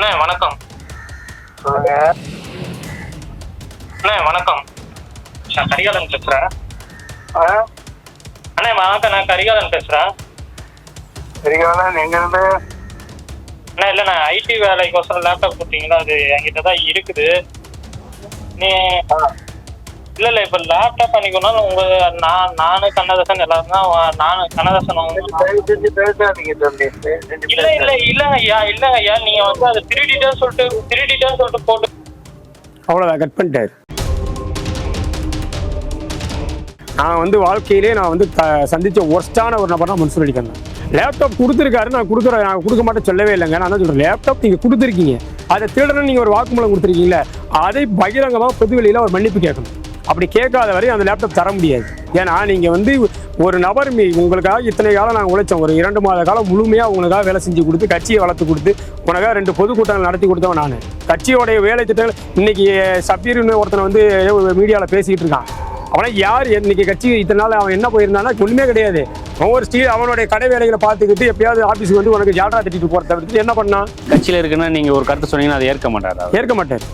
அண்ணே வணக்கம். அண்ணே வணக்கம். நான் கரிகாலன் பேசுறேன். அண்ணே வணக்கம் நான் கரிகாலன் பேசுறேன். சரிங்களா எங்க இருந்து அண்ணா இல்லை நான் ஐடி வேலைக்கோசரம் லேப்டாப் கொடுத்தீங்களா? அது என்கிட்ட தான் இருக்குது. நீ இல்ல இல்ல இப்ப லேப்டாப் அன்னைக்கு உங்க நான் நானு கண்ணதாசன் எல்லாரும் தான் நானு கண்ணதாசன் இல்ல இல்ல இல்லங்க ஐயா இல்லங்க ஐயா நீங்க வந்து அதை திருடிட்டேன்னு சொல்லிட்டு திருடிட்டேன்னு சொல்லிட்டு போட்டு அவ்வளோதான் கட் பண்ணிட்டாரு. நான் வந்து வாழ்க்கையிலே நான் வந்து சந்திச்ச ஒர்ஸ்டான ஒரு நபர் தான் மன்சூர் அலிகான் தான். லேப்டாப் கொடுத்துருக்காரு நான் கொடுக்குறேன் நான் கொடுக்க மாட்டேன் சொல்லவே இல்லைங்க. நான் தான் சொல்கிறேன் லேப்டாப் நீங்கள் கொடுத்துருக்கீங்க. அதை திருடணும் நீங்கள் ஒரு வாக்குமூலம் கொடுத்துருக்கீங்களே அதை பகிரங்கமாக பொதுவெளியில் ஒரு மன்னிப்பு கேட்கணும். அப்படி கேட்காத வரை அந்த லேப்டாப் தர முடியாது. ஏன்னா நீங்கள் வந்து ஒரு நபர் மீ உங்களுக்காக இத்தனை காலம் நாங்கள் உழைச்சோம். ஒரு இரண்டு மாத காலம் முழுமையாக உங்களுக்காக வேலை செஞ்சு கொடுத்து கட்சியை வளர்த்து கொடுத்து உனக்காக ரெண்டு பொதுக்கூட்டங்கள் நடத்தி கொடுத்தவன் நான். கட்சியோடைய வேலை திட்டங்கள் இன்னைக்கு சபீர்னு ஒருத்தனை வந்து மீடியாவில் பேசிக்கிட்டு இருக்கான். அவனை யார் இன்னைக்கு கட்சி இத்தனை நாள் அவன் என்ன போயிருந்தானா ஒண்ணுமே கிடையாது. அவன் ஒரு ஸ்டீல் அவனுடைய கடை வேலைகளை பார்த்துக்கிட்டு எப்பயாவது ஆஃபீஸுக்கு வந்து உனக்கு ஜால்ரா திட்டிட்டு போகிறத என்ன பண்ணான்? கட்சியில இருக்குன்னா நீங்க ஒரு கருத்து சொன்னீங்கன்னா அதை ஏற்க மாட்டாரா? ஏற்க மாட்டார்.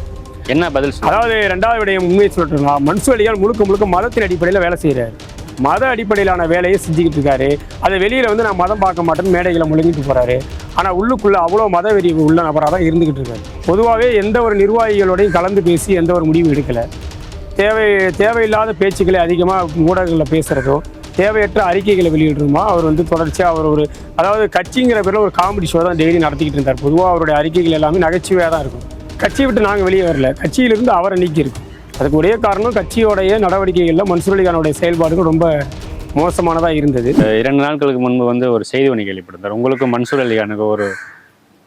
என்ன பதில் அதாவது ரெண்டாவது விடயம் உண்மையை சொல்லிட்டுருந்தா மன்சுவலியால் முழுக்க முழுக்க மதத்தின் அடிப்படையில் வேலை செய்கிறார் மத அடிப்படையிலான வேலையை செஞ்சுக்கிட்டு இருக்காரு. அதை வெளியில் வந்து நான் மதம் பார்க்க மாட்டேன்னு மேடைகளை முழுங்கிட்டு போகிறாரு ஆனால் உள்ளுக்குள்ளே அவ்வளோ மத வெறி உள்ள நபராக தான் இருந்துக்கிட்டு இருக்காரு. பொதுவாகவே எந்த ஒரு நிர்வாகிகளோடையும் கலந்து பேசி எந்த ஒரு முடிவும் எடுக்கலை. தேவை தேவையில்லாத பேச்சுக்களை அதிகமாக ஊடகங்களில் பேசுகிறதோ தேவையற்ற அறிக்கைகளை வெளியிடுறோமா அவர் வந்து தொடர்ச்சியாக அவர் ஒரு அதாவது கட்சிங்கிற பேரில் ஒரு காமெடி ஷோ தான் டெய்லி நடத்திக்கிட்டு இருந்தார். பொதுவாக அவருடைய அறிக்கைகள் எல்லாமே நகைச்சுவையாக தான் இருக்கும். கட்சியை விட்டு நாங்கள் வெளியே வரல. கட்சியிலிருந்து அவரை நீக்கி இருக்கோம் அதுக்கு ஒரே காரணம் கட்சியோடைய நடவடிக்கைகளில் மன்சூர் அலிகானுடைய செயல்பாடுகள் ரொம்ப மோசமானதாக இருந்தது. இரண்டு நாட்களுக்கு முன்பு வந்து ஒரு செய்தி ஒன்று கேள்விப்பட்டிருந்தார். உங்களுக்கு மன்சூர் அலியானுக்கு ஒரு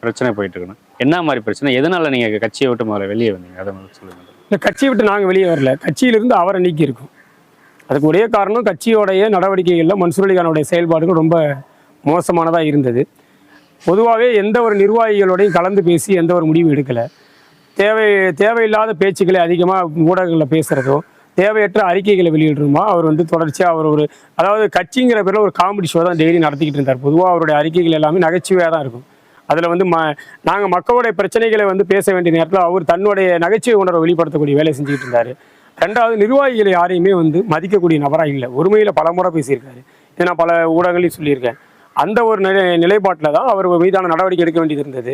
பிரச்சனை போயிட்டு இருக்கணும் என்ன மாதிரி பிரச்சனை? எதனால நீங்க கட்சியை விட்டு முதல்ல வெளியே வந்தீங்க? அதை முதல்ல சொல்லுங்க. இந்த கட்சியை விட்டு நாங்கள் வெளியே வரல. கட்சியிலிருந்து அவரை நீக்கி இருக்கோம் அதுக்கு ஒரே காரணம் கட்சியோடைய நடவடிக்கைகளில் மன்சூர் அலிகானுடைய செயல்பாடுகள் ரொம்ப மோசமானதாக இருந்தது. பொதுவாகவே எந்த ஒரு நிர்வாகிகளோடையும் கலந்து பேசி எந்த ஒரு முடிவும் எடுக்கலை. தேவை தேவையில்லாத பேச்சுக்களை அதிகமாக ஊடகங்களில் பேசுகிறதோ தேவையற்ற அறிக்கைகளை வெளியிடுறோமா அவர் வந்து தொடர்ச்சியாக அவர் ஒரு அதாவது கட்சிங்கிற பேரில் ஒரு காமெடி ஷோ தான் டெய்லி நடத்திக்கிட்டு இருந்தார். பொதுவாக அவருடைய அறிக்கைகள் எல்லாமே நகைச்சுவையாக தான் இருக்கும். அதில் வந்து ம நாங்கள் மக்களுடைய பிரச்சனைகளை வந்து பேச வேண்டிய நேரத்தில் அவர் தன்னுடைய நகைச்சுவை உணர்வை வெளிப்படுத்தக்கூடிய வேலையை செஞ்சுக்கிட்டு இருந்தார். ரெண்டாவது நிர்வாகிகளை யாரையுமே வந்து மதிக்கக்கூடிய நபராக இல்லை. ஒருமையில் பல முறை பேசியிருக்காரு. இதை நான் பல ஊடகங்களையும் சொல்லியிருக்கேன். அந்த ஒரு நிலை நிலைப்பாட்டில் தான் அவர் மீதான நடவடிக்கை எடுக்க வேண்டியது இருந்தது.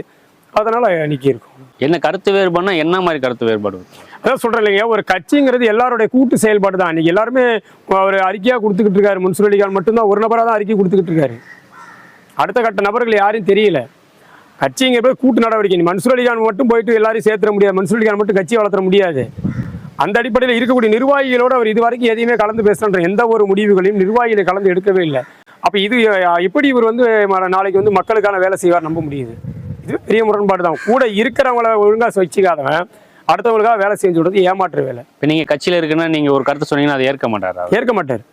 அதனால் நீக்கி இருக்கும். என்ன கருத்து வேறுபாடுனா என்ன மாதிரி கருத்து வேறுபாடு? அதான் சொல்கிறேன் இல்லைங்க ஒரு கட்சிங்கிறது எல்லாருடைய கூட்டு செயல்பாடு தான். இன்னைக்கு எல்லாருமே அவர் அறிக்கையாக கொடுத்துக்கிட்டு இருக்காரு. அலிகான் மட்டும்தான் ஒரு நபராக தான் அறிக்கை கொடுத்துக்கிட்டு இருக்காரு. அடுத்த கட்ட நபர்கள் யாரையும் தெரியல. கட்சிங்கிற பேர் கூட்டு நடவடிக்கை. மன்சூர் அலிகான் மட்டும் போயிட்டு எல்லாரையும் சேர்த்துட முடியாது. மன்சூர் அலிகான் மட்டும் கட்சியை வளர்த்துற முடியாது. அந்த அடிப்படையில் இருக்கக்கூடிய நிர்வாகிகளோடு அவர் இது வரைக்கும் எதையுமே கலந்து பேசுகிற எந்த ஒரு முடிவுகளையும் நிர்வாகிகளை கலந்து எடுக்கவே இல்லை. அப்போ இது எப்படி இவர் வந்து நாளைக்கு வந்து மக்களுக்கான வேலை செய்வார் நம்ப முடியுது. இது பெரிய முரண்பாடு தான். கூட இருக்கிறவங்கள ஒழுங்காக வச்சுக்காதவன் அடுத்தவங்களுக்காக வேலை செஞ்சு விடுறது ஏமாற்று வேலை. இப்ப நீங்க கட்சியில இருக்குன்னா நீங்க ஒரு கருத்து சொன்னீங்கன்னா அதை ஏற்க மாட்டாரா? ஏற்க மாட்டார்.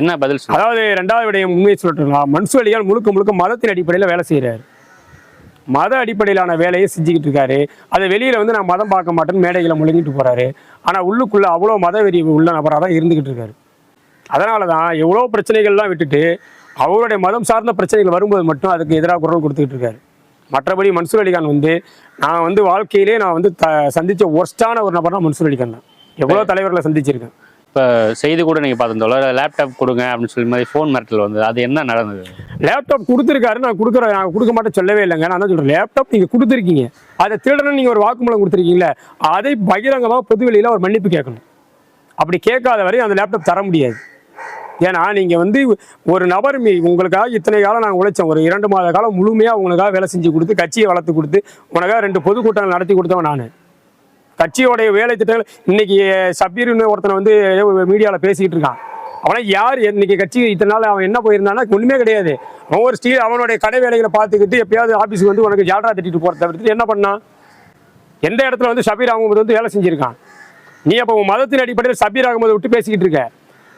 என்ன பதில் அதாவது ரெண்டாவது விடயம் உண்மையை சொல்லிட்டுங்களா? மன்சூர் அலிகான் முழுக்க முழுக்க மதத்தின் அடிப்படையில் வேலை செய்கிறார் மத அடிப்படையிலான வேலையை செஞ்சுக்கிட்டு இருக்காரு. அதை வெளியில் வந்து நான் மதம் பார்க்க மாட்டேன்னு மேடைகளை முழுங்கிட்டு போகிறாரு ஆனால் உள்ளுக்குள்ளே அவ்வளோ மத வெறி உள்ள நபராக தான் இருந்துக்கிட்டு இருக்காரு. அதனால தான் எவ்வளோ பிரச்சனைகள்லாம் விட்டுட்டு அவருடைய மதம் சார்ந்த பிரச்சனைகள் வரும்போது மட்டும் அதுக்கு எதிராக குரல் கொடுத்துக்கிட்டு இருக்காரு. மற்றபடி மன்சூர் அலிகான் வந்து நான் வந்து வாழ்க்கையிலே நான் வந்து த சந்தித்த ஒர்ஸ்டான ஒரு நபர் தான் மன்சூர் அலிகான் தான். எவ்வளோ தலைவர்களை சந்திச்சிருக்கேன். இப்ப செய்தி கூட நீங்க பார்த்துருந்தோம் லேப்டாப் கொடுங்க அப்படின்னு சொல்லி மாதிரி ஃபோன் மிரட்டல் வந்து அது என்ன நடந்தது? லேப்டாப் கொடுத்துருக்காரு நான் கொடுக்குறேன் நான் கொடுக்க மாட்டேன் சொல்லவே இல்லைங்க. நான் தான் சொல்கிறேன் லேப்டாப் நீங்கள் கொடுத்துருக்கீங்க. அதை திருடணும் நீங்கள் ஒரு வாக்குமூலம் கொடுத்துருக்கீங்களே அதை பகிரங்கமாக பொதுவெளியில் ஒரு மன்னிப்பு கேட்கணும். அப்படி கேட்காத வரை அந்த லேப்டாப் தர முடியாது. ஏன்னா நீங்கள் வந்து ஒரு நபர் மீ உங்களுக்காக இத்தனை காலம் நாங்கள் உழைச்சோம். ஒரு இரண்டு மாத காலம் முழுமையாக உங்களுக்காக வேலை செஞ்சு கொடுத்து கட்சியை வளர்த்து கொடுத்து உனக்காக ரெண்டு பொதுக்கூட்டங்கள் நடத்தி கொடுத்தவன் நான். கட்சியோடைய வேலை திட்டங்கள் இன்னைக்கு சபீர்னு ஒருத்தனை வந்து மீடியாவில் பேசிக்கிட்டு இருக்கான். அவனை யார் இன்னைக்கு கட்சி இத்தனை நாள் அவன் என்ன போயிருந்தானா ஒன்றுமே கிடையாது. அவன் ஒரு ஸ்டீல் அவனுடைய கடை வேலைகளை பார்த்துக்கிட்டு எப்பயாவது ஆஃபீஸுக்கு வந்து உனக்கு ஜால்ரா திட்டிட்டு போகிறத தவிர்த்து என்ன பண்ணான்? எந்த இடத்துல வந்து சபீர் அகமது வந்து வேலை செஞ்சிருக்கான்? நீ அப்போ உன் மதத்தின் அடிப்படையில் சபீர் அகமது விட்டு பேசிக்கிட்டு இருக்க.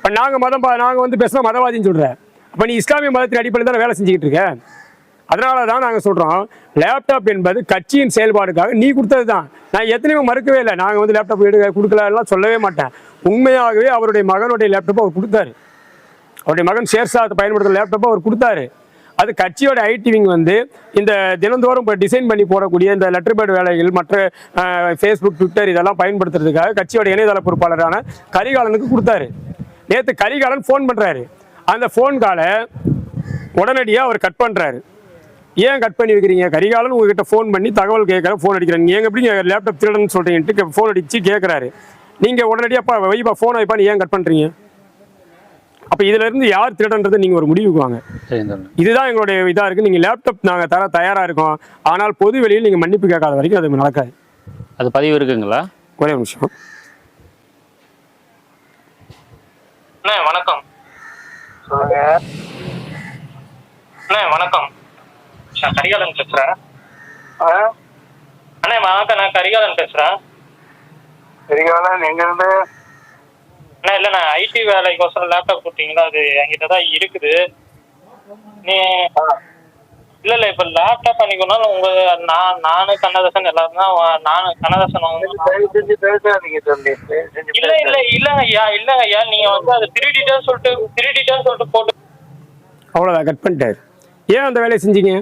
இப்போ நாங்கள் மதம் பா- நாங்கள் வந்து பேசினா மதவாதின்னு சொல்கிறேன் அப்போ நீ இஸ்லாமிய மதத்தின் அடிப்படையில் தான் வேலை செஞ்சுக்கிட்டு இருக்க? அதனால தான் நாங்கள் சொல்கிறோம் லேப்டாப் என்பது கட்சியின் செயல்பாடுக்காக நீ கொடுத்தது தான். நான் எத்தனையுமே மறுக்கவே இல்லை. நாங்கள் வந்து லேப்டாப் எடுக்க கொடுக்கலெல்லாம் சொல்லவே மாட்டேன். உண்மையாகவே அவருடைய மகனுடைய லேப்டாப்பை அவர் கொடுத்தாரு. அவருடைய மகன் ஷேர்ஷாத்தை பயன்படுத்துகிற லேப்டாப்பை அவர் கொடுத்தாரு. அது கட்சியோட ஐடி விங் வந்து இந்த தினந்தோறும் இப்போ டிசைன் பண்ணி போடக்கூடிய இந்த லெட்டர் பேட் வேலைகள் மற்ற ஃபேஸ்புக் ட்விட்டர் இதெல்லாம் பயன்படுத்துறதுக்காக கட்சியோட இணையதள பொறுப்பாளரான கரிகாலனுக்கு கொடுத்தாரு. நேற்று கரிகாலன் ஃபோன் பண்ணுறாரு அந்த ஃபோன் காலை உடனடியாக அவர் கட் பண்ணுறாரு ஏன் கட் பண்ணி வைக்கிறீங்க? கரிகாலன் உங்ககிட்ட ஃபோன் பண்ணி தகவல் கேட்குற ஃபோன் அடிக்கிறாங்க நீங்கள் எப்படிங்க லேப்டாப் திருடன்னு சொல்கிறீங்கன்ட்டு ஃபோன் அடித்து கேட்குறாரு நீங்கள் உடனடியாக வைப்பா ஃபோன் வைப்பான்னு ஏன் கட் பண்ணுறீங்க அப்போ இதுல இருந்து யார் திருடன்றது நீங்கள் ஒரு முடிவுக்கு வாங்க. இதுதான் எங்களுடைய இதாக இருக்குது நீங்கள் லேப்டாப் நாங்கள் தர தயாராக இருக்கோம். ஆனால் பொது வெளியில் நீங்கள் மன்னிப்பு கேட்காத வரைக்கும் அது நடக்காது. அது பதிவு இருக்குங்களா? ஒரு நிமிஷம். அண்ணே வணக்கம். சொல்லுங்க. அண்ணே வணக்கம். நான் கரிகாலன் பேசுறேன். ஆ? அண்ணே வணக்கம் நான் கரிகாலன் பேசுறேன். சரிகாலன் எங்க இருந்து அண்ணா இல்ல நான் ஐடி வேலைக்கோசரம் லேப்டாப் கொடுத்தீங்களா? அது என்கிட்ட தான் இருக்குது. நீ இல்ல இல்ல இப்ப லேப்டாப் பண்ணிக்கணும்னாலும் உங்க நான் நானு கண்ணதாசன் எல்லாரும் தான் நானு கண்ணதாசன் இல்ல இல்ல இல்லங்க ஐயா இல்லங்க ஐயா நீங்க வந்து அதை திருடிட்டேன்னு சொல்லிட்டு திருடிட்டேன்னு சொல்லிட்டு போட்டு அவ்வளோதான் கட் பண்ணிட்டாரு. ஏன் அந்த வேலையை செஞ்சீங்க?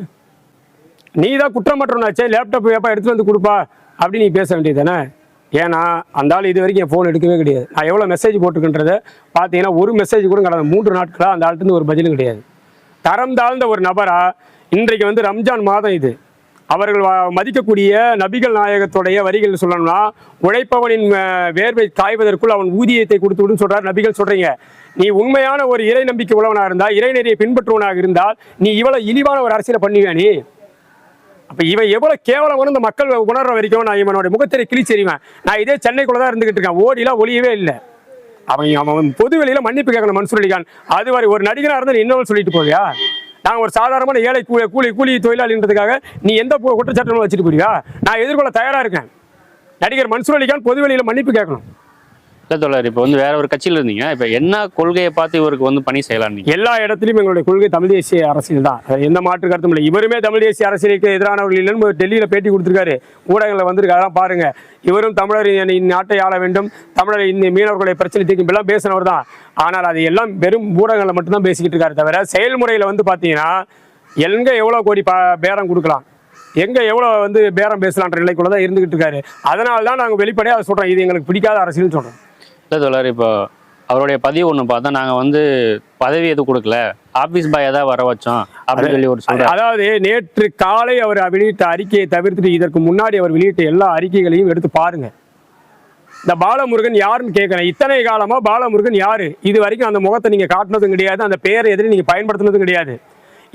நீ தான் குற்றமற்றவனாச்சே லேப்டாப் ஏப்பா எடுத்துட்டு வந்து கொடுப்பா அப்படின்னு நீ பேச வேண்டியது தானே ஏன்னா அந்த ஆள் இது வரைக்கும் என் ஃபோன் எடுக்கவே கிடையாது. நான் எவ்வளோ மெசேஜ் போட்டிருக்கின்றத பார்த்தீங்கன்னா ஒரு மெசேஜ் கூட கடந்த மூன்று நாட்களாக அந்த ஆள்கிட்ட ஒரு பதிலும் கிடையாது. தரம் தாழ்ந்த ஒரு நபரா இன்றைக்கு வந்து ரம்ஜான் மாதம் இது. அவர்கள் மதிக்கக்கூடிய நபிகள் நாயகத்துடைய வரிகள் சொல்லணும்னா உழைப்பவனின் வேர்வை காய்வதற்குள் அவன் ஊதியத்தை கொடுத்து விடுன்னு சொல்றார் நபிகள் சொல்றீங்க. நீ உண்மையான ஒரு இறை நம்பிக்கை உள்ளவனாக இருந்தால் இறைநெறியை பின்பற்றுவனாக இருந்தால் நீ இவ்வளவு இழிவான ஒரு அரசியலை பண்ணுவியா நீ? அப்ப இவன் எவ்வளவு கேவலம் இந்த மக்கள் உணர்ற வரைக்கும் நான் இவனுடைய முகத்திரை கிழிச்செறிவேன் நான் இதே சென்னைக்குள்ளே தான் இருந்துகிட்டு இருக்கேன். ஓடிலாம் ஒளியவே இல்லை. அவன் அவன் பொதுவெளியில மன்னிப்பு கேட்கணும் மன்சூர் அலிகான். அது வரை ஒரு நடிகனா இருந்தா நீ சொல்லிட்டு போவியா? நான் ஒரு சாதாரணமான ஏழை கூலி கூலி கூலி தொழிலாளின்றதுக்காக நீ எந்த குற்றச்சாட்டு வச்சுட்டு போறியா நான் எதிர்கொள்ள தயாரா இருக்கேன். நடிகர் மன்சூர் அலிகான் பொதுவெளியில் மன்னிப்பு கேட்கணும். இல்லை தோழர் இப்போ வந்து வேற ஒரு கட்சியில் இருந்தீங்க. இப்போ என்ன கொள்கையை பார்த்து இவருக்கு வந்து பணி செய்யலாம் எல்லா இடத்துலையும் எங்களுடைய கொள்கை தமிழ் தேசிய அரசியல் தான். எந்த மாற்று கருத்தும் இல்லை. இவருமே தமிழ் தேசிய அரசியலுக்கு எதிரானவர்கள் இல்லைன்னு டெல்லியில் பேட்டி கொடுத்துருக்காரு. ஊடகங்களில் வந்திருக்காரு. பாருங்க. இவரும் தமிழர் இனி- நாட்டை ஆள வேண்டும். தமிழர் இந்த மீனவர்களுடைய பிரச்சனை தீர்க்கும். எல்லாம் பேசினவர் தான். ஆனால் அது எல்லாம் வெறும் ஊடகங்களில் மட்டும்தான் பேசிக்கிட்டு இருக்காரு தவிர செயல்முறையில் வந்து பார்த்தீங்கன்னா எங்கே எவ்வளோ கோடி பா பேரம் கொடுக்கலாம்? எங்கே எவ்வளோ வந்து பேரம் பேசலான்ற நிலைக்குள்ள தான் இருந்துகிட்டு இருக்காரு. அதனால தான் நாங்கள் வெளிப்படையாக சொல்கிறோம் இது எங்களுக்கு பிடிக்காத அரசியல்னு சொல்கிறோம் இல்லை தோழர் இப்போ அவருடைய பதிவு ஒன்று பார்த்தா நாங்கள் வந்து பதவி எதுவும் கொடுக்கல. ஆஃபீஸ் பாய் ஏதாவது வர வச்சோம் அப்படின்னு சொல்லி ஒரு சொல்கிறார் அதாவது நேற்று காலை அவர் வெளியிட்ட அறிக்கையை தவிர்த்துட்டு இதற்கு முன்னாடி அவர் வெளியிட்ட எல்லா அறிக்கைகளையும் எடுத்து பாருங்க. இந்த பாலமுருகன் யாருன்னு கேட்கிறேன் இத்தனை காலமா பாலமுருகன் யாரு? இது வரைக்கும் அந்த முகத்தை நீங்க காட்டினதும் கிடையாது. அந்த பெயரை எதிரி நீங்க பயன்படுத்தினதும் கிடையாது.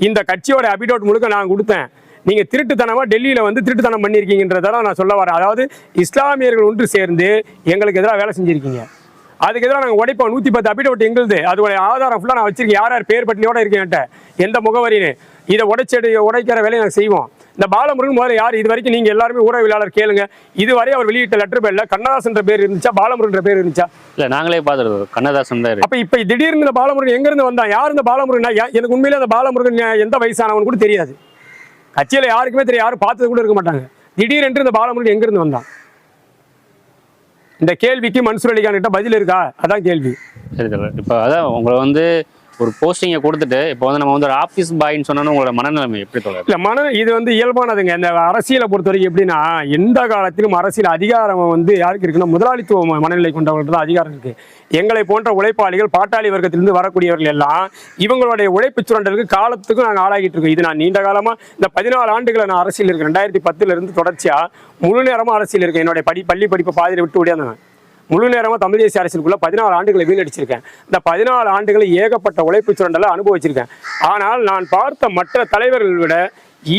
இந்த கட்சியோட அபிடோட் முழுக்க நான் கொடுத்தேன். நீங்க திருட்டுத்தனமா டெல்லியில வந்து திருட்டுத்தனம் பண்ணியிருக்கீங்கன்றதெல்லாம் நான் சொல்ல வரேன். அதாவது இஸ்லாமியர்கள் ஒன்று சேர்ந்து எங்களுக்கு எதிராக வேலை செஞ்சிருக்கீங்க. அதுக்கு எதிராக நாங்கள் உடைப்போம். நூற்றி பத்து அபிடோட் எங்களுது. அதோட ஆதாரம் ஃபுல்லாக நான் வச்சிருக்கேன். யார் யார் பேர் பட்டியலோட இருக்கேன் என்கிட்ட. எந்த முகவரின்னு. இதை உடைச்செடு உடைக்கிற வேலையை நாங்கள் செய்வோம். இந்த பாலமுருகன் முதல்ல யார்? இது வரைக்கும் நீங்கள் எல்லாருமே ஊடகவியலாளர் கேளுங்க. இதுவரை அவர் வெளியிட்ட லெட்டர் பேரில் கண்ணதாசன்ற பேர் இருந்துச்சா? பாலமுருகன்ற பேர் இருந்துச்சா? இல்லை நாங்களே பார்த்துருக்கோம். கண்ணதாசன் தான் அப்ப இப்ப திடீர்னு இந்த பாலமுருகன் எங்க இருந்து வந்தான்? யார் இந்த பாலமுருகன்? எனக்கு உண்மையிலே அந்த பாலமுருகன் எந்த வயசானவன் கூட தெரியாது. கட்சியில யாருக்குமே தெரியும் யாரும் பார்த்தது கூட இருக்க மாட்டாங்க. திடீரென்று இந்த பாலமுருகன் எங்க இருந்து வந்தான்? இந்த கேள்விக்கு மன்சூர் அலிகான் கிட்ட பதில் இருக்கா? அதான் கேள்வி. சரி இப்போ அதான் உங்களை வந்து ஒரு போஸ்டிங்கை கொடுத்துட்டு இப்போ வந்து நம்ம வந்து ஒரு ஆஃபீஸ் பாய்ன்னு சொன்னோன்னா உங்களோட மனநிலைமை எப்படி தோழர்? இல்லை மன இது வந்து இயல்பானதுங்க. இந்த அரசியலை பொறுத்த வரைக்கும் எப்படின்னா எந்த காலத்திலும் அரசியல் அதிகாரம் வந்து யாருக்கு இருக்குன்னா முதலாளித்துவ மனநிலை கொண்டவர்கள் தான் அதிகாரம் இருக்கு. எங்களை போன்ற உழைப்பாளிகள் பாட்டாளி வர்க்கத்திலிருந்து வரக்கூடியவர்கள் எல்லாம் இவங்களுடைய உழைப்பு சுரண்டலுக்கு காலத்துக்கும் நாங்கள் ஆளாகிட்டு இருக்கோம். இது நான் நீண்ட காலமாக இந்த பதினாலு ஆண்டுகளை நான் அரசியல் இருக்கேன். ரெண்டாயிரத்தி பத்துலேருந்து தொடர்ச்சியாக முழு நேரமாக அரசியல் இருக்கேன். என்னுடைய படி பள்ளி படிப்பை பாதியில் விட்டு ஓடியாந்தவன். முழு நேரமாக தமிழ் தேசிய அரசியலுக்குள்ள பதினாலு ஆண்டுகளை வீணடிச்சிருக்கேன். இந்த பதினாலு ஆண்டுகளை ஏகப்பட்ட உழைப்பு சுரண்டலை அனுபவிச்சிருக்கேன். ஆனால் நான் பார்த்த மற்ற தலைவர்கள் விட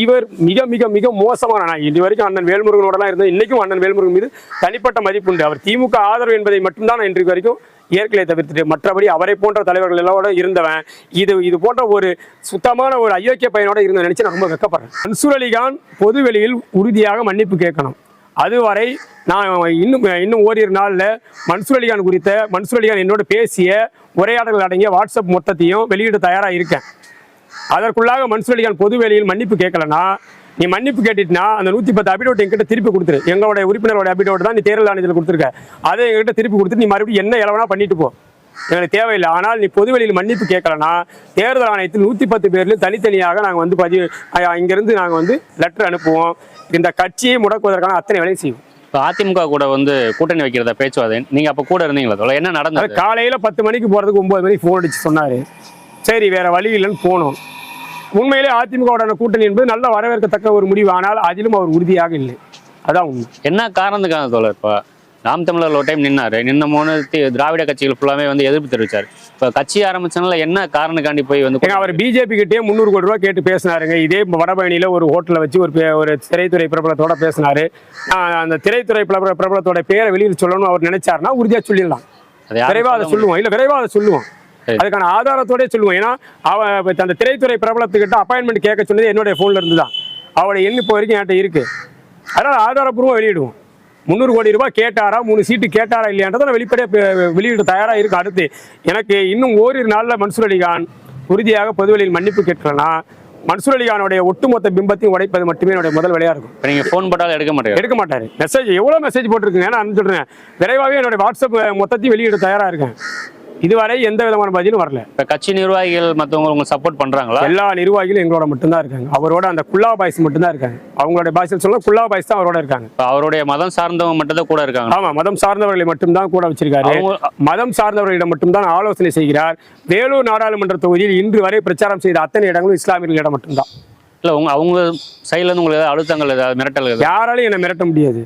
இவர் மிக மிக மிக மோசமான நான் இது வரைக்கும் அண்ணன் வேல்முருகனோடலாம் இருந்தேன். இன்னைக்கும் அண்ணன் வேல்முருகன் மீது தனிப்பட்ட மதிப்புண்டு. அவர் திமுக ஆதரவு என்பதை மட்டும்தான் நான் இன்றைக்கு வரைக்கும் ஏற்கலை தவிர்த்துட்டு மற்றபடி அவரை போன்ற தலைவர்கள் எல்லோட இருந்தவன். இது இது போன்ற ஒரு சுத்தமான ஒரு அயோக்கிய பையனோட இருந்த நினைச்சு நான் ரொம்ப வெக்கப்படுறேன். மன்சூர் அலிகான் உறுதியாக மன்னிப்பு கேட்கணும். அதுவரை நான் இன்னும் இன்னும் ஓரிரு நாளில் மன்சூர் அலிகான் குறித்த மன்சூர் அலிகான் என்னோட பேசிய உரையாடல்கள் அடங்கிய வாட்ஸ்அப் மொத்தத்தையும் வெளியிட தயாராக இருக்கேன். அதற்குள்ளாக மன்சூர் அலிகான் பொது வேலையில் மன்னிப்பு கேட்கலன்னா நீ மன்னிப்பு கேட்டுட்டுனா அந்த நூற்றி பத்து அபிடோட் எங்கிட்ட திருப்பி கொடுத்துரு. எங்களுடைய உறுப்பினரோட அபிடோட் தான் நீ தேர்தல் ஆணையத்தில் கொடுத்துருக்க. அதை எங்ககிட்ட திருப்பி கொடுத்துட்டு நீ மறுபடியும் என்ன இலவனா பண்ணிட்டு போ. எங்களுக்கு தேவையில்லை. ஆனால் நீ பொதுவெளியில் மன்னிப்பு கேட்கலனா தேர்தல் ஆணையத்தில் நூற்றி பத்து பேர்லையும் தனித்தனியாக நாங்கள் வந்து பதிவு இங்கேருந்து நாங்கள் வந்து லெட்டர் அனுப்புவோம். இந்த கட்சியை முடக்குவதற்கான அத்தனை வேலையும் செய்வோம் இப்போ அதிமுக கூட வந்து கூட்டணி வைக்கிறதா பேச்சுவார்த்தை நீங்க அப்ப கூட இருந்தீங்களா தோழர்? என்ன நடந்தது? காலையில் பத்து மணிக்கு போகிறதுக்கு ஒம்பது மணிக்கு ஃபோன் அடிச்சு சொன்னார். சரி வேற வழி இல்லைன்னு போனோம். உண்மையிலே அதிமுகவுடான கூட்டணி என்பது நல்ல வரவேற்கத்தக்க ஒரு முடிவு. ஆனால் அதிலும் அவர் உறுதியாக இல்லை. அதான் உண்மை. என்ன காரணத்துக்காக தோழர் இப்போ நாம் தமிழர் ஒரு டைம் நின்னாரு. நின்ன மூணு திராவிட கட்சிகள் ஃபுல்லாமே வந்து எதிர்ப்பு தெரிவிச்சார். இப்போ கட்சி ஆரம்பிச்சனால என்ன காரணக்காண்டி போய் வந்து அவர் பிஜேபி கிட்டே முந்நூறு கோடி ரூபா கேட்டு பேசினாருங்க. இதே வடபழனியில் ஒரு ஹோட்டலில் வச்சு ஒரு ஒரு திரைத்துறை பிரபலத்தோட பேசினாரு. அந்த திரைத்துறை பிரபல பிரபலத்தோட பேரை வெளியில் சொல்லணும்னு அவர் நினைச்சாருன்னா உறுதியாக சொல்லிடலாம். விரைவாக அதை சொல்ல சொல்லுவோம். இல்லை விரைவாக அதை சொல்லுவோம். அதுக்கான ஆதாரத்தோடே சொல்லுவோம். ஏன்னா அவ அந்த திரைத்துறை பிரபலத்துக்கிட்ட அப்பாயின்மெண்ட் கேட்க சொன்னது என்னுடைய ஃபோன்ல இருந்து தான் அவருடைய எண் இப்போ வரைக்கும் என்கிட்ட இருக்கு. அதனால ஆதாரப்பூர்வம் வெளியிடுவோம். முந்நூறு கோடி ரூபாய் கேட்டாரா மூணு சீட்டு கேட்டாரா இல்லையான்றதை நான் வெளிப்படையாக வெளியிட தயாராக இருக்கு அடுத்து. எனக்கு இன்னும் ஓரிரு நாளில் மன்சூர் அலிகான் உறுதியாக பொதுவெளியில் மன்னிப்பு கேட்கலனா மன்சூர் அலிகானுடைய ஒட்டுமொத்த பிம்பத்தையும் உடைப்பது மட்டுமே என்னுடைய முதல் வேலையாக இருக்கும். இப்போ நீங்க ஃபோன் போட்டாலும் எடுக்க மாட்டேங்க. எடுக்க மாட்டாரு. மெசேஜ் எவ்வளோ மெசேஜ் போட்டிருக்குங்க? நான் சொல்றேன் விரைவாகவே என்னுடைய வாட்ஸ்அப் மொத்தத்தையும் வெளியிட தயாராக இருக்கேன். இதுவரை எந்த விதமான பதிலும் வரல. இப்போ கட்சி நிர்வாகிகள் மற்றவங்க உங்களுக்கு சப்போர்ட் பண்றாங்களா? எல்லா நிர்வாகிகளும் எங்களோட மட்டும்தான் இருக்காங்க. அவரோட அந்த குல்லா பாய்ஸ் மட்டும்தான் இருக்காங்க. அவங்களுடைய பாய்ஸ் சொல்ல குல்லா பாய்ஸ் தான் அவரோட இருக்காங்க. அவருடைய மதம் சார்ந்தவங்க மட்டும் தான் கூட இருக்காங்க. ஆமா மதம் சார்ந்தவர்களை மட்டும்தான் கூட வச்சிருக்காரு. அவங்க மதம் சார்ந்தவர்களிடம் மட்டும்தான் ஆலோசனை செய்கிறார். வேலூர் நாடாளுமன்ற தொகுதியில் இன்று வரை பிரச்சாரம் செய்த அத்தனை இடங்களும் இஸ்லாமியர்களிடம் மட்டும்தான். இல்ல உங்க அவங்க சைடுல இருந்து உங்களுக்கு ஏதாவது அழுத்தங்கள் ஏதாவது மிரட்டல் யாராலையும் என்னை மிரட்ட முடியாது.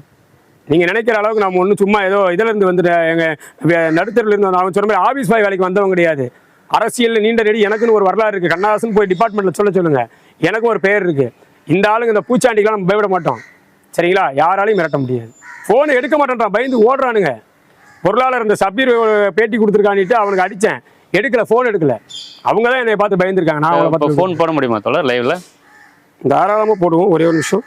நீங்க நினைக்கிற அளவுக்கு நம்ம ஒன்றும் சும்மா ஏதோ இதுல இருந்து வந்துட்டு எங்க வே- நடுத்தெருவுல இருந்து வந்த- அவன் சொன்ன மாதிரி ஆபீஸ் பாய் வேலைக்கு வந்தவங்க கிடையாது. அரசியல்ல நீண்ட நெடி எனக்குன்னு ஒரு வரலாறு இருக்கு. கண்ணதாசன் போய் டிபார்ட்மெண்ட்ல சொல்ல சொல்லுங்க. எனக்கும் ஒரு பெயர் இருக்கு. இந்த ஆளுங்க இந்த பூச்சாண்டிக்கெல்லாம் நம்ம பயப்பட மாட்டோம். சரிங்களா? யாராலையும் மிரட்ட முடியாது. ஃபோனை எடுக்க மாட்டேன்றான். பயந்து ஓடுறானுங்க. பொருளாளர் இந்த சபீர் பேட்டி கொடுத்துருக்கானிட்டு அவனுக்கு அடிச்சேன். எடுக்கல ஃபோன் எடுக்கல. அவங்க தான் என்னை பார்த்து பயந்துருக்காங்க. நான் அவங்கள பார்த்து ஃபோன் போட முடியுமா தோழர் லைவ்ல தாராளமாக போடுவோம் ஒரே ஒரு நிமிஷம்.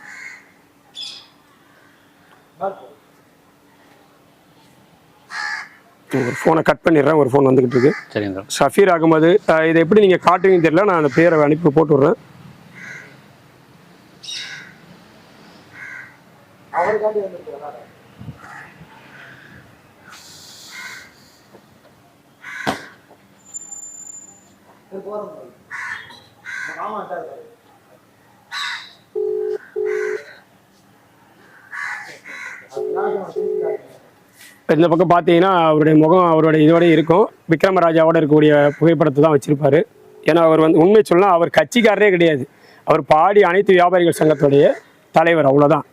ஒரு ஃபோனை கட் பண்ணிடுறேன். ஒரு ஃபோன் வந்துகிட்டு இருக்கு. சரிங்க ஷஃபீர் அகமது இதை எப்படி நீங்கள் காட்டுவீங்கன்னு தெரியல. நான் அந்த பேரை அனுப்பி போட்டு விட்றேன். இந்த பக்கம் பார்த்தீங்கன்னா அவருடைய முகம் அவருடைய இதோட இருக்கும். விக்ரமராஜாவோட இருக்கக்கூடிய புகைப்படத்தை தான் வச்சிருப்பாரு. ஏன்னா அவர் வந்து உண்மை சொல்லலாம் அவர் கட்சிக்காரரே கிடையாது. அவர் பாடி அனைத்து வியாபாரிகள் சங்கத்துடைய தலைவர் அவ்வளோதான்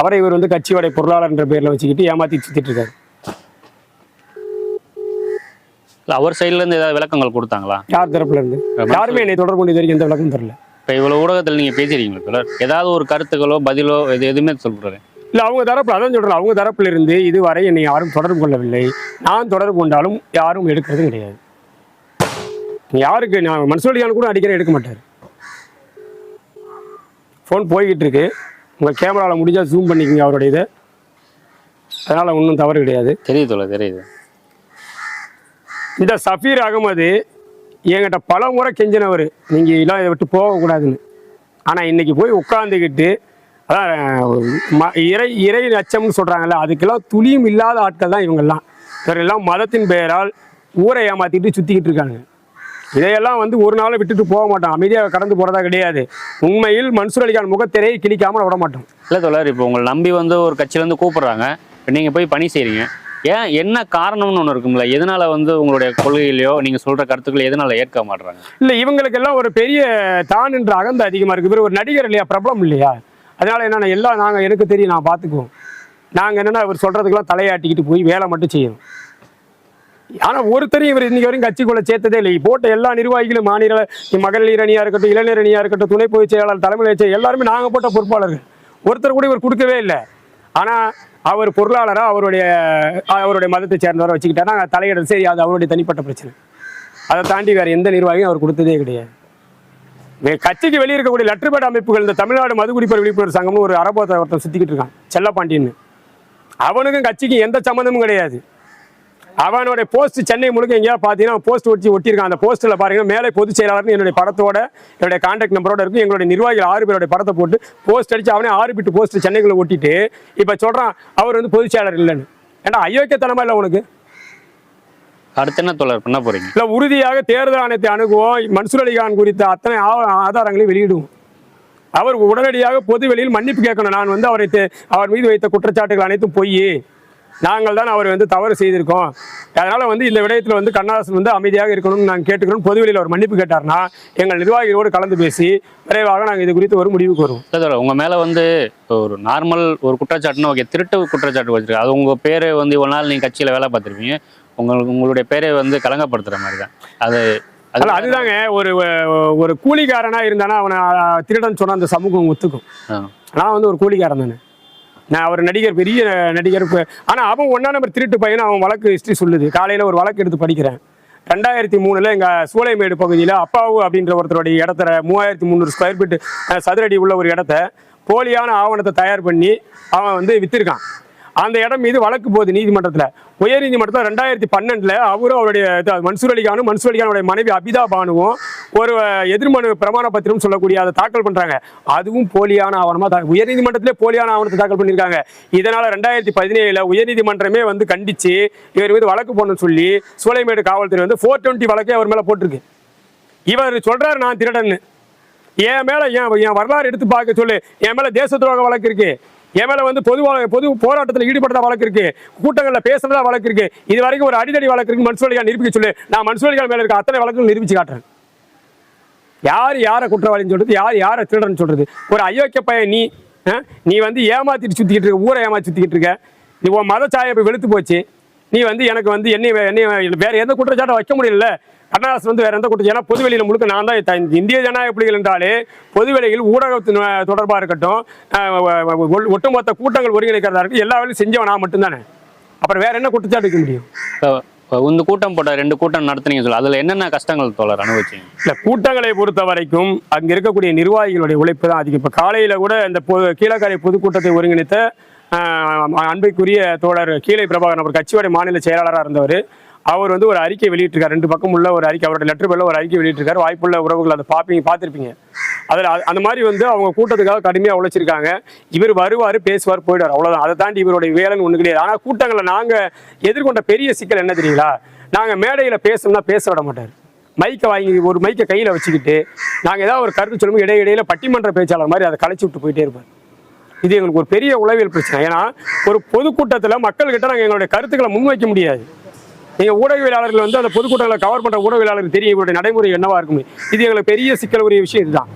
அவரை இவர் வந்து கட்சியோடைய பொருளாளர் என்ற பேரில் வச்சுக்கிட்டு ஏமாத்தி சுத்திட்டு இருக்காரு. இல்ல அவர் சைடுல இருந்து ஏதாவது விளக்கங்கள் கொடுத்தாங்களா? யார் தரப்புல இருந்து? யாருமே என்னை தொடர்பு கொண்டு இது வரைக்கும் எந்த விளக்கம் தரல. இப்போ இவ்வளவு ஊடகத்தில் நீங்க பேசிருக்கீங்களா தோழர் ஏதாவது ஒரு கருத்துக்களோ பதிலோ இது எதுவுமே சொல்றாரு இல்லை அவங்க தரப்புல அதான் சொல்கிறேன் அவங்க தரப்புல இருந்து இதுவரை என்னை யாரும் தொடர்பு கொள்ளவில்லை. நான் தொடர்பு கொண்டாலும் யாரும் எடுக்கிறது கிடையாது. யாருக்கு நான் மனசுலியான கூட அடிக்கிறேன் எடுக்க மாட்டார். ஃபோன் போய்கிட்டு இருக்கு உங்கள் கேமராவில் முடிஞ்சால் ஜூம் பண்ணிக்கோங்க அவருடைய இதை. அதனால் ஒன்றும் தவறு கிடையாது. தெரியுது தோழர் தெரியுது. இந்த சஃபீர் அகமது என்கிட்ட பல முறை கெஞ்சினவர். நீங்கள் எல்லாம் இதை விட்டு போகக்கூடாதுன்னு. ஆனால் இன்னைக்கு போய் உட்காந்துக்கிட்டு அதான் இறை இறை அச்சம்னு சொல்கிறாங்கல்ல அதுக்கெல்லாம் துளியும் இல்லாத ஆட்கள் தான் இவங்கெல்லாம். இவரெல்லாம் மதத்தின் பெயரால் ஊரை ஏமாற்றிட்டு சுற்றிக்கிட்டு இருக்காங்க. இதையெல்லாம் வந்து ஒரு நாளை விட்டுட்டு போக மாட்டோம். அமைதியாக கடந்து போகிறதா கிடையாது. உண்மையில் மன்சூர் அலிகான் முகத்திரையை கிழிக்காமல் விட மாட்டோம். இல்லை தோழர் இப்போ உங்களை நம்பி வந்து ஒரு கட்சியிலேருந்து கூப்பிடுறாங்க. இப்போ நீங்கள் போய் பணி செய்கிறீங்க ஏன் என்ன காரணம்னு ஒன்று இருக்கும்ல? எதனால வந்து உங்களுடைய கொள்கையிலையோ நீங்கள் சொல்கிற கருத்துக்களை எதனால ஏற்க மாட்றாங்க? இல்லை இவங்களுக்கெல்லாம் ஒரு பெரிய தான் என்ற அகந்த அதிகமாக இருக்குது ஒரு நடிகர் இல்லையா? பிரபலம் இல்லையா? அதனால என்னென்ன எல்லாம் நாங்கள் எனக்கு தெரியும் நான் பார்த்துக்குவோம் நாங்கள் என்னென்னா இவர் சொல்கிறதுக்கெல்லாம் தலையாட்டிக்கிட்டு போய் வேலை மட்டும் செய்யணும். ஆனால் ஒருத்தரையும் இவர் இன்றைக்கி வரைக்கும் கட்சிக்குள்ள சேர்த்ததே இல்லை. போட்ட எல்லா நிர்வாகிகளும் மாநில மகளிர் அணியாக இருக்கட்டும் இளைஞர் அணியாக இருக்கட்டும் துணை பொதுச் செயலாளர் தலைமை செயலாளர் எல்லாருமே நாங்கள் போட்ட பொறுப்பாளர்கள். ஒருத்தர் கூட இவர் கொடுக்கவே இல்லை. ஆனால் அவர் பொருளாளராக அவருடைய அவருடைய மதத்தை சேர்ந்தவரை வச்சுக்கிட்டா நாங்கள் தலையிட சரி அது அவருடைய தனிப்பட்ட பிரச்சனை. அதை தாண்டி வேறு எந்த நிர்வாகியும் அவர் கொடுத்ததே கிடையாது. கட்சிக்கு வெளியே இருக்கக்கூடிய லெட்டர்பேட் அமைப்புகள் இந்த தமிழ்நாடு மதுகுடிப்பர் விழிப்புணர்வு சங்கம்னு ஒரு அரபத்தை ஒருத்தன் சுத்திக்கிட்டு இருக்கான் செல்லப்பாண்டின்னு. அவனுக்கும் கட்சிக்கும் எந்த சம்மந்தமும் கிடையாது. அவனுடைய போஸ்ட் சென்னை முழுக்க எங்கேயாவது பார்த்தீங்கன்னா போஸ்ட் ஒட்டி ஒட்டியிருக்கான். அந்த போஸ்ட்டில் பாருங்கன்னா மேலே பொதுச் செயலாளர்னு என்னுடைய படத்தோட என்னுடைய கான்டாக்ட் நம்பரோட இருக்கும் எங்களுடைய நிர்வாகிகள் ஆறு பேருடைய படத்தை போட்டு போஸ்ட் அடித்து அவனே ஆறு பிட்டு போஸ்ட் சென்னைக்குள்ளே ஒட்டிட்டு இப்போ சொல்கிறான் அவர் வந்து பொதுச் செயலாளர் இல்லைன்னு. ஏன்னா அயோக்கியத்தனமா இல்லை உனக்கு? அடுத்து என்ன தோழர் பண்ண போறீங்க? இல்ல உறுதியாக தேர்தல் ஆணையத்தை அணுகுவோம். மன்சூர் அலிகான் குறித்த அத்தனை ஆதாரங்களையும் வெளியிடுவோம். அவர் உடனடியாக பொது வெளியில் மன்னிப்பு கேட்கணும். நான் வந்து அவரை அவர் மீது வைத்த குற்றச்சாட்டுகள் அனைத்தும் பொய் நாங்கள் தான் அவரை வந்து தவறு செய்திருக்கோம். அதனால வந்து இந்த விடயத்தில் வந்து கண்ணதாசன் வந்து அமைதியாக இருக்கணும்னு நாங்கள் கேட்டுக்கிறோம். பொதுவெளியில் அவர் மன்னிப்பு கேட்டார்னா எங்கள் நிர்வாகிகளோடு கலந்து பேசி விரைவாக நாங்கள் இது குறித்து ஒரு முடிவுக்கு வருவோம். இல்ல தோழர் உங்க மேல வந்து ஒரு நார்மல் ஒரு குற்றச்சாட்டுன்னு ஓகே திருட்டு குற்றச்சாட்டு வச்சிருக்கு அது உங்க பேரை வந்து இவ்வளவு நாள் நீங்க கட்சியில வேலை பார்த்திருப்பீங்க. உங்களுக்கு உங்களுடைய பேரை வந்து கலங்கப்படுத்துற மாதிரி தான். அது அது அல்ல அதுதாங்க ஒரு ஒரு கூலிக்காரனா இருந்தானா அவனை திருடன் சொன்னா அந்த சமூகம் ஒத்துக்கும். நான் வந்து ஒரு கூலிக்காரன் தானே. நான் ஒரு நடிகர் பெரிய நடிகர் இப்ப- ஆனா அவன் ஒன்னா நம்பர் திருட்டு பையன் அவன் வழக்கு ஹிஸ்டரி சொல்லுது. காலையில ஒரு வழக்கு எடுத்து படிக்கிறேன். ரெண்டாயிரத்தி மூணுல எங்க சூளைமேடு பகுதியில அப்பாவு அப்படின்ற ஒருத்தருடைய இடத்துல மூவாயிரத்தி முந்நூறு ஸ்கொயர் ஃபீட் சதுரடி உள்ள ஒரு இடத்த போலியான ஆவணத்தை தயார் பண்ணி அவன் வந்து வித்திருக்கான். அந்த இடம் மீது வழக்கு போகுது நீதிமன்றத்தில். உயர் நீதிமன்றத்தில் ரெண்டாயிரத்தி பன்னெண்டில் அவரும் அவருடைய இது, மன்சூர் அலிகானும் மன்சூர் அலிகானுடைய மனைவி அபிதா பானுவும் ஒரு எதிர்மனு பிரமாண பத்திரம் சொல்லக்கூடிய அதை தாக்கல் பண்ணுறாங்க அதுவும் போலியான ஆவணமாக தான் உயர் நீதிமன்றத்திலே போலியான ஆவணத்தை தாக்கல் பண்ணியிருக்காங்க. இதனால் ரெண்டாயிரத்தி பதினேழில் உயர்நீதிமன்றமே வந்து கண்டித்து இவர் மீது வழக்கு போடணும்னு சொல்லி சூளைமேடு காவல்துறை வந்து ஃபோர் டுவெண்ட்டி வழக்கே அவர் மேலே போட்டிருக்கு. இவர் சொல்கிறார் நான் திருடன்னு. என் மேலே என் என் வரலாறு எடுத்து பார்க்க சொல்லு. என் மேலே தேச துரோக வழக்கு இருக்குது என் மேல வந்து பொது பொது போராட்டத்தில் ஈடுபடுறதா வழக்கு இருக்கு. கூட்டங்களில் பேசுறதா வழக்கு இருக்கு. இது வரைக்கும் ஒரு அடிதடி வழக்கு இருக்கு. மன்சூலிகா நிரூபிக்க சொல்லு. நான் மன்சூலிகா மேல இருக்க அத்தனை வழக்குகள் நிரூபிச்சு காட்டுறேன். யார் யாரை குற்றவாளின்னு சொல்றது? யார் யாரை திருடன்னு சொல்றது? ஒரு அயோக்கிய பையன் நீ ஆ? நீ வந்து ஏமாத்திட்டு சுத்திக்கிட்டு இருக்க ஊரை ஏமாத்தி சுத்திக்கிட்டு இருக்க. நீ உன் மத சாயை வெளுத்து போச்சு. நீ வந்து எனக்கு வந்து என்னை என்னை வேற எந்த குற்றச்சாட்டும் வைக்க முடியல. கண்ணதாசன் வந்து வேற எந்த குற்றம் ஏன்னா பொதுவெளியில் முழுக்க நான் தான் இந்திய ஜனநாயக புலிகள் என்றாலே பொதுவெளியில் ஊடகத்தின் தொடர்பாக இருக்கட்டும் ஒட்டுமொத்த கூட்டங்கள் ஒருங்கிணைக்கிறதா இருக்கட்டும் எல்லா வேலையும் செஞ்சவன் நான் மட்டும்தானே? அப்புறம் வேற என்ன குற்றச்சாட்டு வைக்க முடியும்? இந்த கூட்டம் போட்ட ரெண்டு கூட்டம் நடத்துனீங்க சொல்ல அதுல என்னென்ன கஷ்டங்கள் தோழர் அனுபவிச்சீங்க? இல்ல கூட்டங்களை பொறுத்த வரைக்கும் அங்க இருக்கக்கூடிய நிர்வாகிகளுடைய உழைப்பு தான் அதிகம். இப்ப காலையில கூட இந்த பொது கீழக்கரை பொதுக்கூட்டத்தை ஒருங்கிணைத்த அன்பைக்குரிய தோழர் கீழே பிரபாகரன் அவர் கட்சியோட மாநில செயலாளராக இருந்தவர். அவர் வந்து ஒரு அறிக்கை வெளியிட்டிருக்கார். ரெண்டு பக்கம் உள்ள ஒரு அறிக்கை அவருடைய லெட்டர் பேரில் ஒரு அறிக்கை வெளியிட்டிருக்காரு. வாய்ப்புள்ள உறவுகள் அதை பார்ப்பீங்க பார்த்துருப்பீங்க. அதில் அந்த மாதிரி வந்து அவங்க கூட்டத்துக்காக கடுமையாக உழைச்சிருக்காங்க. இவர் வருவார் பேசுவார் போயிடுவார். அவ்வளோதான் அதை தாண்டி இவருடைய வேலைன்னு ஒன்று கிடையாது. ஆனால் கூட்டங்களை நாங்கள் எதிர்கொண்ட பெரிய சிக்கல் என்ன தெரியுங்களா? நாங்கள் மேடையில் பேசணும்னா பேச விட மாட்டார். மைக்கை வாங்கி ஒரு மைக்கை கையில் வச்சுக்கிட்டு நாங்கள் ஏதாவது ஒரு கருத்து சொல்லும்போது இடையிடையில் பட்டிமன்ற பேச்சாளர் மாதிரி அதை கழிச்சு விட்டு போயிட்டே இருப்பார். இது எங்களுக்கு ஒரு பெரிய உளவியல் பிரச்சனை. ஏன்னா ஒரு பொதுக்கூட்டத்தில் மக்கள்கிட்ட நாங்கள் எங்களுடைய கருத்துக்களை முன்வைக்க முடியாது. நீங்கள் ஊடகவியலாளர்கள் வந்து அந்த பொதுக்கூட்டங்களை கவர் பண்ணுற ஊடகவியலாளர்கள் தெரியும் இவருடைய நடைமுறை என்னவா இருக்கும் இது எங்களுக்கு பெரிய சிக்கல் உரிய விஷயம் இதுதான்.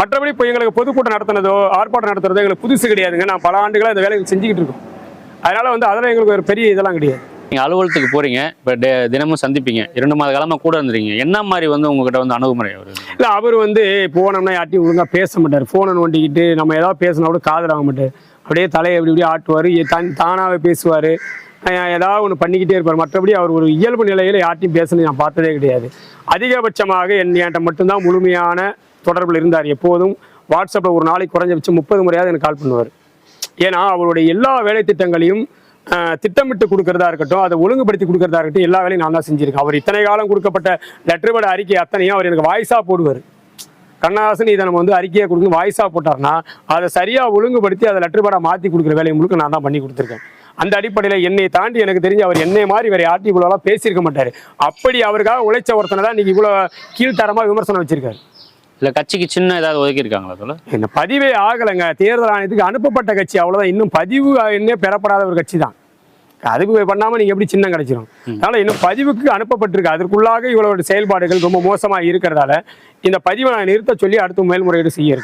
மற்றபடி இப்போ எங்களுக்கு பொதுக்கூட்டம் நடத்துனதோ ஆர்ப்பாட்டம் நடத்துறதோ எங்களுக்கு புதுசு கிடையாதுங்க. நான் பல ஆண்டுகளாக இந்த வேலையை செஞ்சுக்கிட்டு இருக்கோம். அதனால் வந்து அதில் எங்களுக்கு ஒரு பெரிய இதெல்லாம் கிடையாது. நீங்க அலுவலகத்துக்கு போறீங்க இப்போ தினமும் சந்திப்பீங்க இரண்டு மாத காலமா கூட இருந்துறீங்க. என்ன மாதிரி வந்து உங்ககிட்ட வந்து அணுகுமுறை வருது இல்லை அவர் வந்து போனோம்னா யார்ட்டையும் ஒழுங்காக பேச மாட்டார். ஃபோனை நோண்டிக்கிட்டு நம்ம ஏதாவது பேசினா கூட காதல் வாங்க மாட்டார். அப்படியே தலையை எப்படி இப்படி ஆட்டுவார். தன் தானாகவே பேசுவார். ஏதாவது ஒன்று பண்ணிக்கிட்டே இருப்பார். மற்றபடி அவர் ஒரு இயல்பு நிலையில் யார்ட்டையும் பேசணும் நான் பார்த்ததே கிடையாது. அதிகபட்சமாக என் என்கிட்ட மட்டும்தான் முழுமையான தொடர்பில் இருந்தார். எப்போதும் வாட்ஸ்அப்பில் ஒரு நாளைக்கு குறைஞ்சபட்சம் முப்பது முறையாவது எனக்கு கால் பண்ணுவார். ஏன்னா அவருடைய எல்லா வேலை திட்டங்களையும் திட்டமிட்டு கொடுக்கறதா இருக்கட்டும் அதை ஒழுங்குபடுத்தி கொடுக்கறதா இருக்கட்டும் எல்லா வேலையும் நான் தான் செஞ்சிருக்கேன். அவர் இத்தனை காலம் கொடுக்கப்பட்ட லெட்டர்பட அறிக்கை அத்தனையும் அவர் எனக்கு வாய்ஸாக போடுவார். கண்ணதாசன் இதை நம்ம வந்து அறிக்கையை கொடுக்கணும் வாய்ஸாக போட்டார்னா அதை சரியாக ஒழுங்குபடுத்தி அதை லெட்டர்பட மாற்றி கொடுக்குற வேலையை முழுக்க நான் தான் பண்ணி கொடுத்துருக்கேன். அந்த அடிப்படையில் என்னை தாண்டி எனக்கு தெரிஞ்சு அவர் என்னை மாதிரி வேறு யார்ட்டையும் இவ்வளோலாம் பேசியிருக்க மாட்டார். அப்படி அவருக்காக உழைச்ச ஒருத்தனை தான் இன்றைக்கி இவ்வளோ கீழ்த்தரமாக விமர்சனம் வச்சுருக்காரு. இல்ல கட்சிக்கு சின்ன ஏதாவது ஒதுக்கி இருக்காங்களா தோழர்? என்ன பதிவே ஆகலைங்க. தேர்தல் ஆணையத்துக்கு அனுப்பப்பட்ட கட்சி அவ்வளவுதான். இன்னும் பதிவு இன்னும் பெறப்படாத ஒரு கட்சி தான். அதுக்கு பண்ணாம நீங்க எப்படி சின்னம் கிடைச்சிரும் அதனால இன்னும் பதிவுக்கு அனுப்பப்பட்டிருக்கு. அதற்குள்ளாக இவ்வளவு செயல்பாடுகள் ரொம்ப மோசமா இருக்கிறதால இந்த பதிவை நான் நிறுத்த சொல்லி அடுத்து மேல்முறையீடு செய்ய